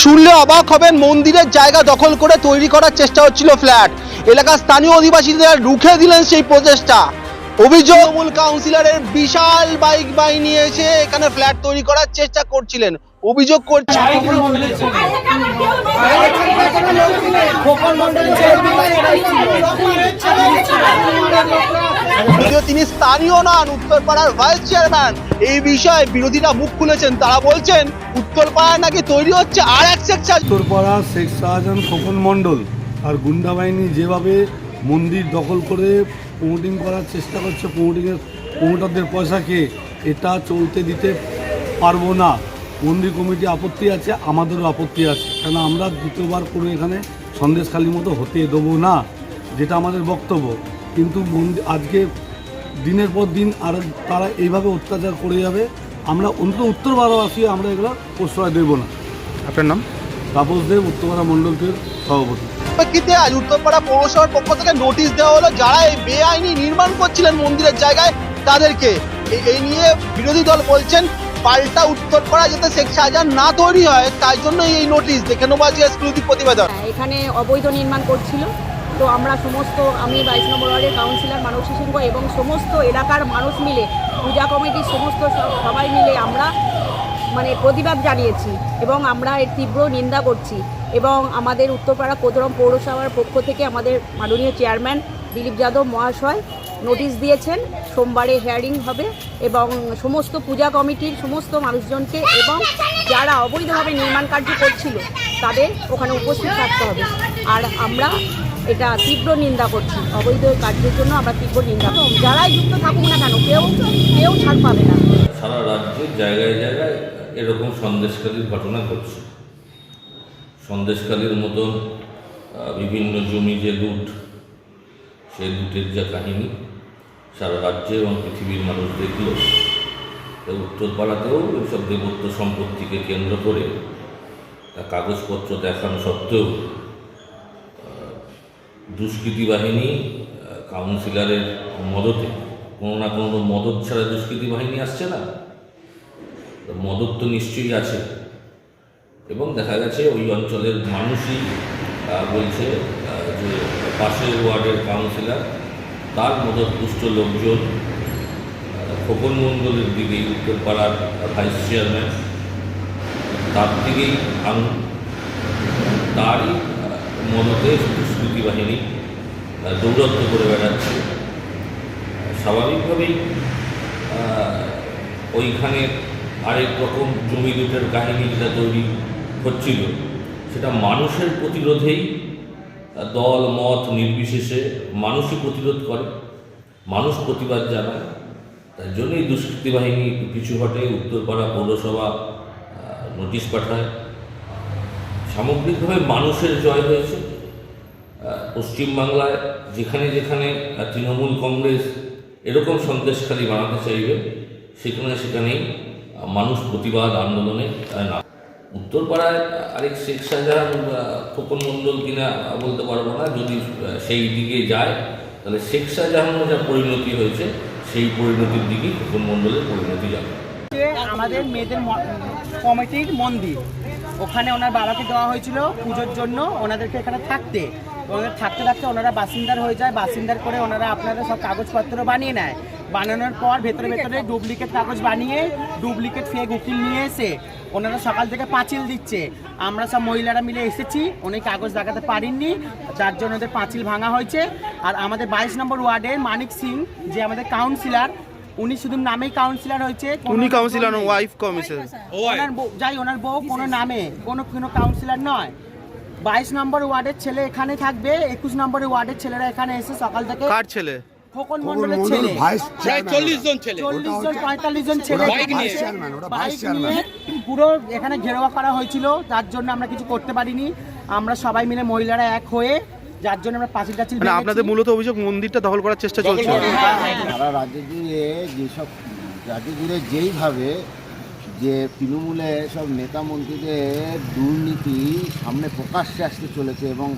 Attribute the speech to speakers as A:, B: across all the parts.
A: শুনলে অবাক হবেন, মন্দিরের জায়গা দখল করে তৈরি করার চেষ্টা হচ্ছিল ফ্ল্যাট। এলাকার স্থানীয় অধিবাসীদের রুখে দিলেন সেই প্রচেষ্টা। অভিযোগ মূল কাউন্সিলরের বিশাল বাইক বাই নিয়ে এসে এখানে ফ্ল্যাট তৈরি করার চেষ্টা করছিলেন। অভিযোগ করছে যদিও তিনি স্থানীয় নন, উত্তরপাড়ার ভাইস চেয়ারম্যান এই বিষয়ে বিরোধীরা মুখ খুলেছেন। তারা বলছেন উত্তরপাড়ায় নাকি তৈরি হচ্ছে আর এক সেকশন
B: উত্তরপাড়া শেখ শাহজাহান খোকন মণ্ডল আর গুন্ডা বাহিনী যেভাবে মন্দির দখল করে প্রমোটিং করার চেষ্টা করছে প্রমোটিংয়ের পয়সা খেয়ে এটা চলতে দিতে পারব না। মন্দির কমিটি আপত্তি আছে, আমাদেরও আপত্তি আছে। কেন আমরা দ্বিতীয়বার কোনো এখানে সন্দেশখালির মতো হতে দেবো না, যেটা আমাদের বক্তব্য। কিন্তু মন্দির আজকে দিনের পর দিন আর তারা এইভাবে অত্যাচার করে যাবে। আমরা অন্তত উত্তর ভারতবাসী আমরা এগুলো প্রশ্রয় দেবো না।
C: আপনার নাম?
B: তাপস দেব উত্তরপাড়া মণ্ডলকের সভাপতি।
A: প্রেক্ষিতে আজ উত্তরপাড়া পৌরসভার পক্ষ থেকে নোটিশ দেওয়া হলো যারা এই বেআইনি নির্মাণ করছিলেন মন্দিরের জায়গায় তাদেরকে। এই- নিয়ে বিরোধী দল বলছেন পাল্টা উত্তরপাড়া যাতে শেখ শাহজাহান না তৈরি হয় তার জন্য এই নোটিশ দেখে নেব আজকে এক্সক্লুসিভ প্রতিবেদন।
D: এখানে অবৈধ নির্মাণ করছিল। তো আমরা সমস্ত, আমি বাইশ নম্বর ওয়ার্ডের কাউন্সিলর মানসী সিংহ এবং সমস্ত এলাকার মানুষ মিলে, পূজা কমিটির সমস্ত সবাই মিলে আমরা মানে প্রতিবাদ জানিয়েছি এবং আমরা এর তীব্র নিন্দা করছি এবং আমাদের উত্তরপাড়া কোদরম পৌরসভার পক্ষ থেকে আমাদের মাননীয় চেয়ারম্যান দিলীপ যাদব মহাশয় নোটিশ দিয়েছেন, সোমবারে হেয়ারিং হবে এবং সমস্ত পূজা কমিটির সমস্ত মানুষজনকে এবং যারা অবৈধভাবে নির্মাণ কার্য করছিল তাদের ওখানে উপস্থিত থাকতে হবে। আর আমরা এটা তীব্র নিন্দা করছি। অবৈধ কার্যের জন্য আমরা তীব্র নিন্দা করছি। যারাই যুক্ত থাকুক না কেন, কেউ কেউ ছাড় পাবে না।
E: সারা রাজ্যে জায়গায় জায়গায় এরকম সন্দেশকালীর ঘটনা ঘটছে। সন্দেশকালীর মতো বিভিন্ন জমি যে লুট সেই লুটের যা কাহিনী, সারা রাজ্যে এবং পৃথিবীর মানুষ দেখল। উত্তরপাড়াতেও এইসব দেবত্ব সম্পত্তিকে কেন্দ্র করে, তা কাগজপত্র দেখানো সত্ত্বেও দুষ্কৃতী বাহিনী কাউন্সিলরের মদতে কোনো না কোনো মদত ছাড়া দুষ্কৃতী বাহিনী আসছে না? মদত তো নিশ্চয়ই আছে। এবং দেখা গেছে ওই অঞ্চলের মানুষই বলছে যে পাশের ওয়ার্ডের কাউন্সিলর তার মদতপুষ্ট লোকজন আহ, খোকন মণ্ডলের দিকেই উত্তরপাড়ার ভাইস চেয়ারম্যান তার দিকেই তারই মদতে দুষ্কৃতী বাহিনী দৌরত্ব করে বেড়াচ্ছে, স্বাভাবিকভাবেই ওইখানে আরেক রকম জমি লুটের কাহিনী যেটা তৈরি হচ্ছিল, সেটা মানুষের প্রতিরোধেই দল, মত নির্বিশেষে মানুষই প্রতিরোধ করে, মানুষ প্রতিবাদ জানায়। তার জন্যই দুষ্কৃতী বাহিনী পিছু হটে, উত্তরপাড়া পৌরসভা নোটিশ পাঠায়। সামগ্রিকভাবে মানুষের জয় হয়েছে। পশ্চিমবাংলায় যেখানে যেখানে তৃণমূল কংগ্রেস এরকম সন্দেশখালী বানাতে চাইবে, সেখানে সেখানেই মানুষ প্রতিবাদ আন্দোলনে না উত্তরপাড়ায় আরেক শেখ শাহজাহান খোকন মণ্ডল কিনা বলতে পারব না, যদি সেই দিকে যায়, তাহলে শেখ শাহজাহানের যা পরিণতি হয়েছে, সেই পরিণতির দিকেই খোকন মণ্ডলের পরিণতি যাবে।
F: আমাদের মেয়েদের কমিটির মন্দির। ওখানে ওনার বাবাকে দেওয়া হয়েছিল পুজোর জন্য ওনাদেরকে এখানে থাকতে। ওনাদের থাকতে থাকতে ওনারা বাসিন্দার হয়ে যায় বাসিন্দার করে ওনারা আপনারা সব কাগজপত্র বানিয়ে নেয়। বানানোর পর ভেতরে ভেতরে ডুপ্লিকেট কাগজ বানিয়ে ডুপ্লিকেট ফেক উকিল নিয়ে এসে ওনারা সকাল থেকে পাঁচিল দিচ্ছে। আমরা সব মহিলারা মিলে এসেছি উনি কাগজ দেখাতে পারেননি যার জন্য ওদের পাঁচিল ভাঙা হয়েছে। আর আমাদের বাইশ নম্বর ওয়ার্ডের মানিক সিং যে আমাদের কাউন্সিলর উনি শুধু নামেই কাউন্সিলর হয়েছে
C: উনি কাউন্সিলর। ওয়াইফ কমিশন
F: ওনার বউ- যাই ওনার বউ কোনো নামে কোনো কোনো কাউন্সিলর নয়। বাইশ নম্বর ওয়ার্ডের ছেলে এখানে থাকবে একুশ নম্বর ওয়ার্ডের ছেলেরা এখানে এসে সকাল থেকে
C: কার ছেলে?
F: খোকন মন্ডলের ছেলে। চল্লিশ জন পঁয়তাল্লিশ জন ছেলে। বাইক নিয়ে। পুরো এখানে ঘেরোয়া করা হয়েছিল তার জন্য আমরা কিছু করতে পারিনি। আমরা সবাই মিলে মহিলারা এক হয়ে যার জন্য আমরা পাঁচিল টাচিল
C: মানে আপনাদের মূলত অভিযোগ মন্দিরটা দখল করার চেষ্টা চলছে।
G: সারা রাজ্য জুড়ে যেসব রাজ্য জুড়ে যেইভাবে যে তৃণমূলে সব নেতা মন্ত্রীদের দুর্নীতি সামনে প্রকাশ্যে আসতে চলেছে এবং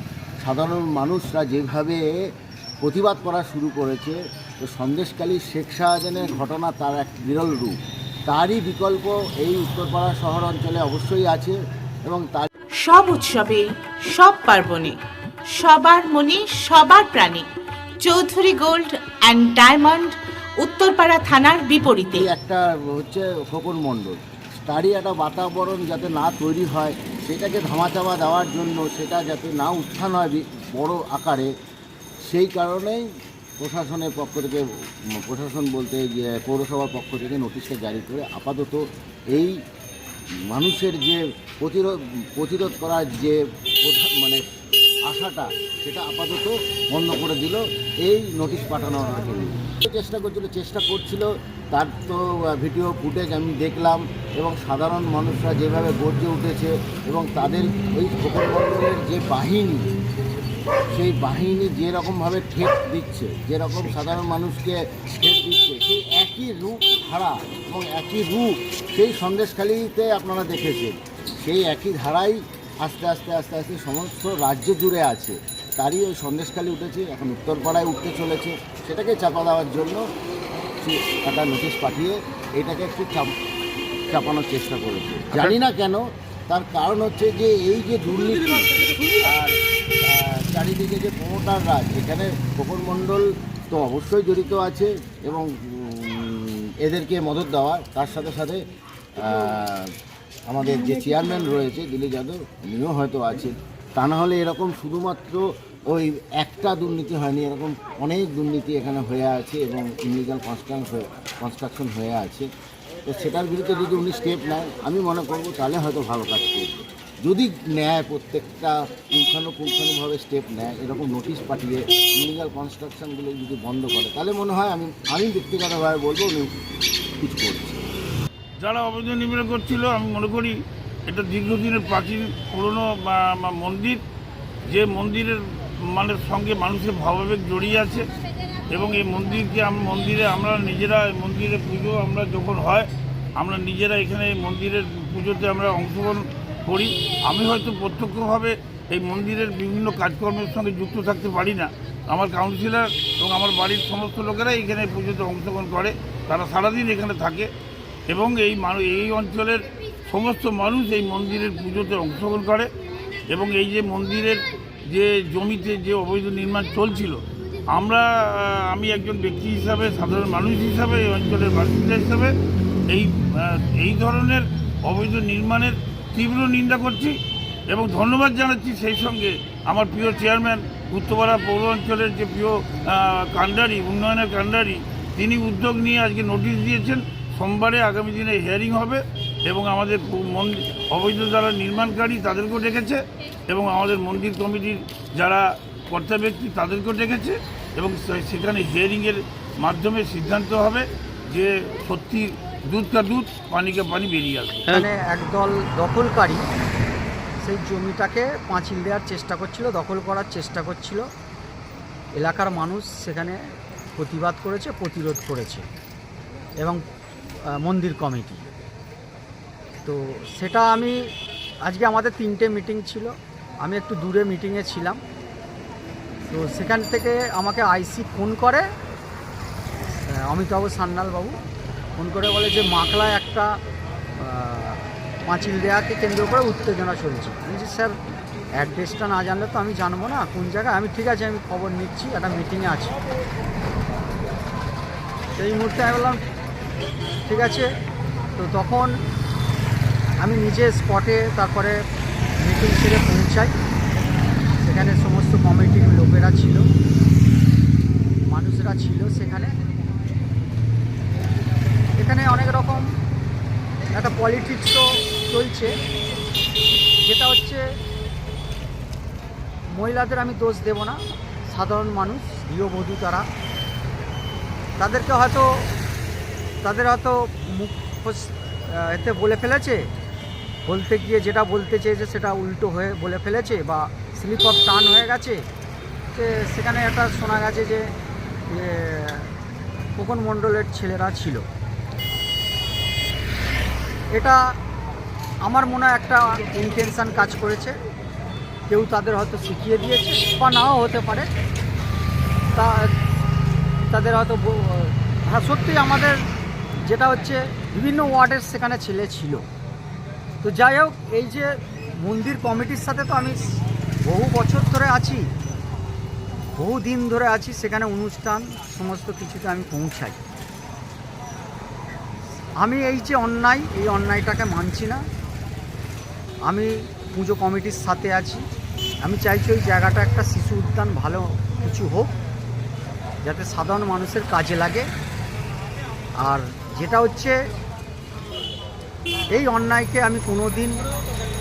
G: সাধারণ মানুষরা যেভাবে প্রতিবাদ করা শুরু করেছে তো সন্দেশকালী শেখ শাহজাহানের ঘটনা তার এক বিরল রূপ। তারই বিকল্প এই উত্তরপাড়া শহর অঞ্চলে অবশ্যই আছে এবং তার
H: সব উৎসবে সব পার্বণে সবার মনে, সবার প্রাণে। Chowdhury gold and diamond, Uttarpara থানার বিপরীতে।
G: একটা, হচ্ছে, খোকন মণ্ডল। তারই একটা বাতাবরণ যাতে না তৈরি হয়, সেটাকে ধামাচাপা দেওয়ার জন্য, সেটা যাতে না উত্থান হয় বড় আকারে, সেই কারণেই প্রশাসনের পক্ষ থেকে, প্রশাসন বলতে পৌরসভার পক্ষ থেকে নোটিশটা জারি করে আপাতত এই মানুষের যে প্রতিরোধ প্রতিরোধ করার যে মানে আশাটা সেটা আপাতত বন্ধ করে দিল। এই নোটিশ পাঠানোর জন্য চেষ্টা করছিল চেষ্টা করছিল। তার তো ভিডিও ফুটেজ আমি দেখলাম এবং সাধারণ মানুষরা যেভাবে গর্জে উঠেছে এবং তাদের ওই প্রকল্পের যে বাহিনী, সেই বাহিনী যেরকমভাবে ঠেক দিচ্ছে, যেরকম সাধারণ মানুষকে ঠেক দিচ্ছে, সেই একই রূপ ধারা এবং একই রূপ সেই সন্দেশখালিতে আপনারা দেখেছেন। সেই একই ধারাই আস্তে আস্তে আস্তে আস্তে সমস্ত রাজ্য জুড়ে আছে। তারই ওই সন্দেশখালি উঠেছে এখন উত্তরপাড়ায় উঠতে চলেছে। সেটাকে চাপা দেওয়ার জন্য একটা নোটিশ পাঠিয়ে এটাকে একটু চাপ চাপানোর চেষ্টা করেছে। জানি না কেন তার কারণ হচ্ছে যে এই যে দুর্নীতি আর চারিদিকে যে প্রমোটার রাজ এখানে খোকন মণ্ডল তো অবশ্যই জড়িত আছে এবং এদেরকে মদত দেওয়া তার সাথে সাথে আমাদের যে চেয়ারম্যান রয়েছে, দিলীপ যাদব, উনিও হয়তো আছেন। তা না হলে এরকম শুধুমাত্র ওই একটা দুর্নীতি হয়নি, এরকম অনেক দুর্নীতি এখানে হয়ে আছে এবং ইলিগাল কনস্ট্রাকশন কনস্ট্রাকশন হয়ে আছে। তো সেটার বিরুদ্ধে যদি উনি স্টেপ নেন, আমি মনে করব তাহলে হয়তো ভালো কাজ করবে। যদি নেয় প্রত্যেকটা পুঙ্খানুপুঙ্খানুভাবে স্টেপ নেয়, এরকম নোটিশ পাঠিয়ে ইলিগাল কনস্ট্রাকশনগুলো যদি বন্ধ করে, তাহলে মনে হয় আমি আমি ব্যক্তিগতভাবে বলব উনি কিছু করছে
I: যারা অবৈধ নির্মাণ করছিল, আমি মনে করি এটা দীর্ঘদিনের প্রাচীন, পুরনো মন্দির। যে মন্দিরের মানে সঙ্গে মানুষের ভাবাবেগ জড়িয়ে আছে এবং এই মন্দিরকে আম- মন্দিরে আমরা নিজেরা মন্দিরে পুজো আমরা যখন হয়, আমরা নিজেরা এখানে এই মন্দিরের পুজোতে আমরা অংশগ্রহণ করি। আমি হয়তো প্রত্যক্ষভাবে এই মন্দিরের বিভিন্ন কাজকর্মের সঙ্গে যুক্ত থাকতে পারি না। আমার কাউন্সিলর এবং আমার বাড়ির সমস্ত লোকেরা এখানে পুজোতে অংশগ্রহণ করে। তারা সারাদিন এখানে থাকে। এবং এই মানুষ এই অঞ্চলের সমস্ত মানুষ এই মন্দিরের পুজোতে অংশগ্রহণ করে এবং এই যে মন্দিরের যে জমিতে যে অবৈধ নির্মাণ চলছিল আমরা আমি একজন ব্যক্তি হিসাবে সাধারণ মানুষ হিসাবে এই অঞ্চলের বাসিন্দা হিসাবে এই এই ধরনের অবৈধ নির্মাণের তীব্র নিন্দা করছি এবং ধন্যবাদ জানাচ্ছি সেই সঙ্গে আমার প্রিয় চেয়ারম্যান উত্তরপাড়া পৌর অঞ্চলের যে প্রিয় আহ, কাণ্ডারি উন্নয়নের কাণ্ডারি তিনি উদ্যোগ নিয়ে আজকে নোটিশ দিয়েছেন। সোমবারে আগামী দিনে হিয়ারিং হবে এবং আমাদের মন্দির অবৈধ যারা নির্মাণকারী তাদেরকেও ডেকেছে এবং আমাদের মন্দির কমিটির যারা কর্তা ব্যক্তি তাদেরকেও ডেকেছে এবং সে- সেখানে হিয়ারিংয়ের মাধ্যমে সিদ্ধান্ত হবে যে সত্যি দুধ কা দুধ পানিকে পানি বেরিয়ে আসবে।
J: এখানে একদল দখলকারী সেই জমিটাকে পাঁচিল দেওয়ার চেষ্টা করছিল দখল করার চেষ্টা করছিল। এলাকার মানুষ সেখানে প্রতিবাদ করেছে প্রতিরোধ করেছে। এবং মন্দির কমিটি। তো সেটা আমি, আজকে আমাদের তিনটে মিটিং ছিল। আমি একটু দূরে মিটিংয়ে ছিলাম। তো সেখান থেকে আমাকে আইসি ফোন করে অমিতাভ সান্যাল বাবু ফোন করে বলে যে মাকলায় একটা পাঁচিল দেওয়াকে কেন্দ্র করে উত্তেজনা চলছে বলছি, স্যার, অ্যাড্রেসটা না জানলে তো আমি জানব না, কোন জায়গায়? আমি, ঠিক আছে, আমি খবর নিচ্ছি, একটা মিটিংয়ে আছি। সেই মুহূর্তে আমি বললাম ঠিক আছে? তো তখন আমি নিজে স্পটে তারপরে মিটিং সেরে পৌঁছাই। সেখানে সমস্ত কমিটির লোকেরা ছিল। মানুষরা ছিল সেখানে। এখানে অনেক রকম একটা পলিটিক্সও চলছে। যেটা হচ্ছে মহিলাদের আমি দোষ দেব না। সাধারণ মানুষ, গৃহবধূ তারা। তাদেরকে হয়তো তাদের হয়তো মুখ এতে বলে ফেলেছে। বলতে গিয়ে যেটা বলতে চেয়েছে সেটা উল্টো হয়ে বলে ফেলেছে বা স্লিপ অফ টার্ন হয়ে গেছে। সেখানে একটা শোনা গেছে যে খোকন মণ্ডলের ছেলেরা ছিল। এটা আমার মনে একটা ইনটেনশান কাজ করেছে। কেউ তাদের হয়তো শিখিয়ে দিয়েছে বা নাও হতে পারে। তা, তাদের হয়তো হ্যাঁ সত্যি আমাদের যেটা হচ্ছে বিভিন্ন ওয়ার্ডের সেখানে ছেলে ছিল। তো যাই হোক, এই যে মন্দির কমিটির সাথে তো আমি বহু বছর ধরে আছি, বহু দিন ধরে আছি, সেখানে অনুষ্ঠান, সমস্ত কিছুতে আমি পৌঁছাই। আমি এই যে অন্যায়, এই অন্যায়টাকে মানছি না। আমি পুজো কমিটির সাথে আছি। আমি চাইছি ওই জায়গাটা একটা শিশু উদ্যান, ভালো কিছু হোক, যাতে সাধারণ মানুষের কাজে লাগে। আর যেটা হচ্ছে, এই অন্যায়কে আমি কোনো দিন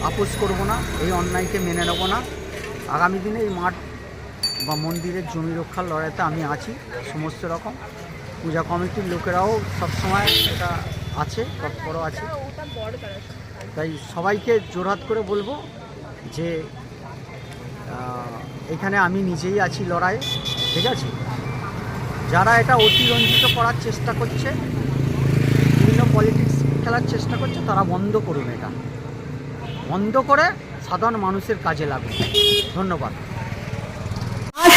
J: আপোষ করব না, এই অন্যায়কে মেনে নেব না। আগামী দিনে এই মাঠ বা মন্দিরের জমি রক্ষার লড়াইতে আমি আছি, সমস্ত রকম। পূজা কমিটির লোকেরাও সবসময় এটা আছে তৎপরও আছে। তাই সবাইকে জোরহাত করে বলব যে এখানে আমি নিজেই আছি লড়াই ঠিক আছে? যারা এটা অতিরঞ্জিত করার চেষ্টা করছে পলিটিক্স খেলার চেষ্টা করছে, তারা বন্ধ করুন এটা। বন্ধ করে সাধারণ মানুষের কাজে লাগুন। ধন্যবাদ।